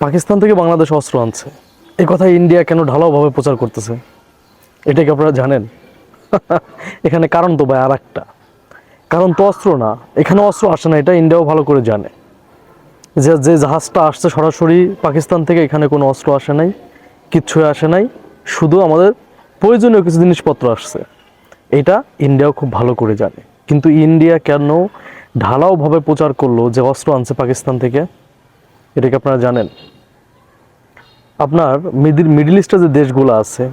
পাকিস্তান থেকে বাংলাদেশ অস্ত্র আনছে। এই কথা ইন্ডিয়া কেন ঢালাওভাবে প্রচার করতেছে? এটা কি আপনারা জানেন? এখানে কারণ তো ভাই আর একটা কারণ তো অস্ত্র না। এখানে অস্ত্র আসে না, এটা ইন্ডিয়াও ভালো করে জানে। যে যে জাহাজটা আসছে সরাসরি পাকিস্তান থেকে, এখানে কোনো অস্ত্র আসে নাই কিচ্ছু আসে নাই। শুধু আমাদের প্রয়োজনীয় কিছু জিনিসপত্র আসছে। এটা ইন্ডিয়াও খুব ভালো করে জানে। কিন্তু ইন্ডিয়া কেন ঢালাওভাবে প্রচার করল যে অস্ত্র আনছে পাকিস্তান থেকে? এটা কি আপনারা জানেন? আপনার মিডিল মিডিল ইস্টের যে দেশগুলো আছে,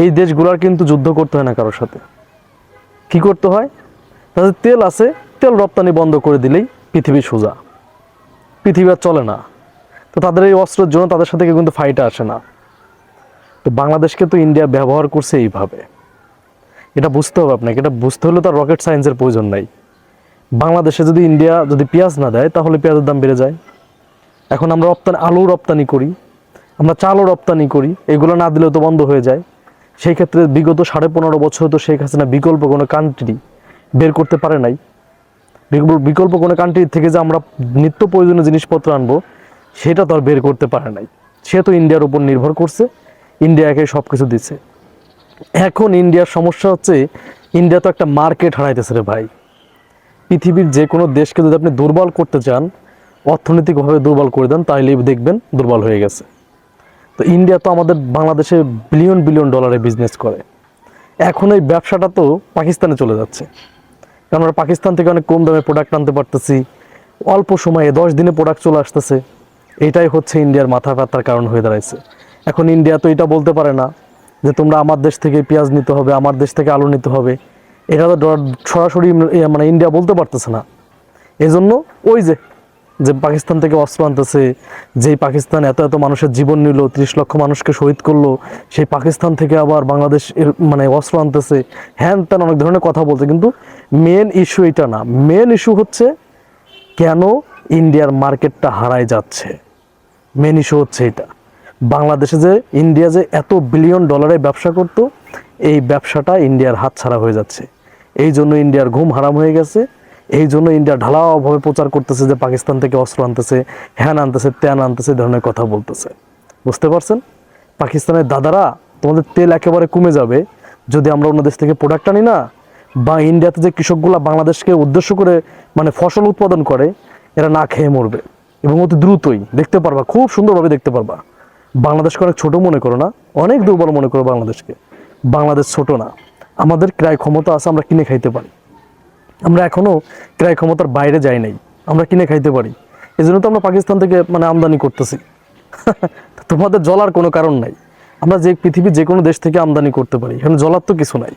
এই দেশগুলোর কিন্তু যুদ্ধ করতে হয় না কারোর সাথে। কি করতে হয়? তাদের তেল আছে, তেল রপ্তানি বন্ধ করে দিলেই পৃথিবী সোজা। পৃথিবী আর চলে না। তো তাদের এই অস্ত্রের জন্য তাদের সাথে কিন্তু ফাইটে আসে না। তো বাংলাদেশকে তো ইন্ডিয়া ব্যবহার করছে এইভাবে। এটা বুঝতে হবে আপনাকে। এটা বুঝতে হলে তার রকেট সায়েন্সের প্রয়োজন নাই। বাংলাদেশে যদি ইন্ডিয়া যদি পেঁয়াজ না দেয়, তাহলে পেঁয়াজের দাম বেড়ে যায়। এখন আমরা রপ্তানি, আলু রপ্তানি করি, আমরা চালও রপ্তানি করি, এগুলো না দিলেও তো বন্ধ হয়ে যায়। সেই ক্ষেত্রে বিগত সাড়ে পনেরো বছর তো শেখ হাসিনা বিকল্প কোনো কান্ট্রি বের করতে পারে নাই। বিকল্প- কোনো কান্ট্রি থেকে যে আমরা নিত্য প্রয়োজনীয় জিনিসপত্র আনব, সেটা তো আর বের করতে পারে নাই। সে তো ইন্ডিয়ার উপর নির্ভর করছে, ইন্ডিয়াকে সব কিছু দিচ্ছে। এখন ইন্ডিয়ার সমস্যা হচ্ছে, ইন্ডিয়া তো একটা মার্কেট হারাইতেছে রে ভাই। পৃথিবীর যে কোনো দেশকে যদি আপনি দুর্বল করতে চান অর্থনৈতিকভাবে দুর্বল করে দেন তাহলেই দেখবেন দুর্বল হয়ে গেছে। তো ইন্ডিয়া তো আমাদের বাংলাদেশে বিলিয়ন বিলিয়ন ডলারে বিজনেস করে। এখন এই ব্যবসাটা তো পাকিস্তানে চলে যাচ্ছে। কারণ আমরা পাকিস্তান থেকে অনেক কম দামে প্রোডাক্ট আনতে পারতেছি। অল্প সময়ে দশ দিনে প্রোডাক্ট চলে আসতেছে। এটাই হচ্ছে ইন্ডিয়ার মাথা ব্যথার কারণ হয়ে দাঁড়াইছে। এখন ইন্ডিয়া তো এটা বলতে পারে না যে তোমরা আমার দেশ থেকে পেঁয়াজ নিতে হবে, আমার দেশ থেকে আলু নিতে হবে। এটা তো সরাসরি মানে ইন্ডিয়া বলতে পারতেছে না। এজন্য ওই যে যে পাকিস্তান থেকে অস্ত্র আনতেছে, যেই পাকিস্তান এত এত মানুষের জীবন নিল, ত্রিশ লক্ষ মানুষকে শহীদ করল, সেই পাকিস্তান থেকে আবার বাংলাদেশ এর মানে অস্ত্র আনতেছে। হ্যান ত্যান অনেক ধরনের কথা বলছে, কিন্তু মেন ইস্যু এটা না। মেন ইস্যু হচ্ছে কেন ইন্ডিয়ার মার্কেটটা হারায় যাচ্ছে। মেন ইস্যু হচ্ছে এটা। বাংলাদেশে যে ইন্ডিয়া যে এত বিলিয়ন ডলারে ব্যবসা করতো, এই ব্যবসাটা ইন্ডিয়ার হাত ছাড়া হয়ে যাচ্ছে। এই জন্য ইন্ডিয়ার ঘুম হারাম হয়ে গেছে। এই জন্য ইন্ডিয়া ঢালাওভাবে প্রচার করতেছে যে পাকিস্তান থেকে অস্ত্র আনতেছে, হ্যান আনতেছে, ত্যান আনতেছে ধরনের কথা বলতেছে। বুঝতে পারছেন? পাকিস্তানের দাদারা তোমাদের তেল একেবারে কমে যাবে। যদি আমরা অন্য দেশ থেকে প্রোডাক্ট আনি না, বা ইন্ডিয়াতে যে কৃষকগুলা বাংলাদেশকে উদ্দেশ্য করে মানে ফসল উৎপাদন করে, এরা না খেয়ে মরবে। এবং অতি দ্রুতই, দেখতে পারবা, খুব সুন্দরভাবে দেখতে পারবা। বাংলাদেশকে অনেক ছোট মনে করো না, অনেক দুর্বল মনে করো বাংলাদেশকে। বাংলাদেশ ছোট না। আমাদের ক্রয় ক্ষমতা আছে, আমরা কিনে খাইতে পারি। আমরা এখনও ক্রয় ক্ষমতার বাইরে যাই নাই। আমরা কিনে খাইতে পারি। এই জন্য তো আমরা পাকিস্তান থেকে মানে আমদানি করতেছি। তোমাদের জলার কোনো কারণ নাই। আমরা যে পৃথিবীর যে কোনো দেশ থেকে আমদানি করতে পারি। এখানে জলার তো কিছু নাই।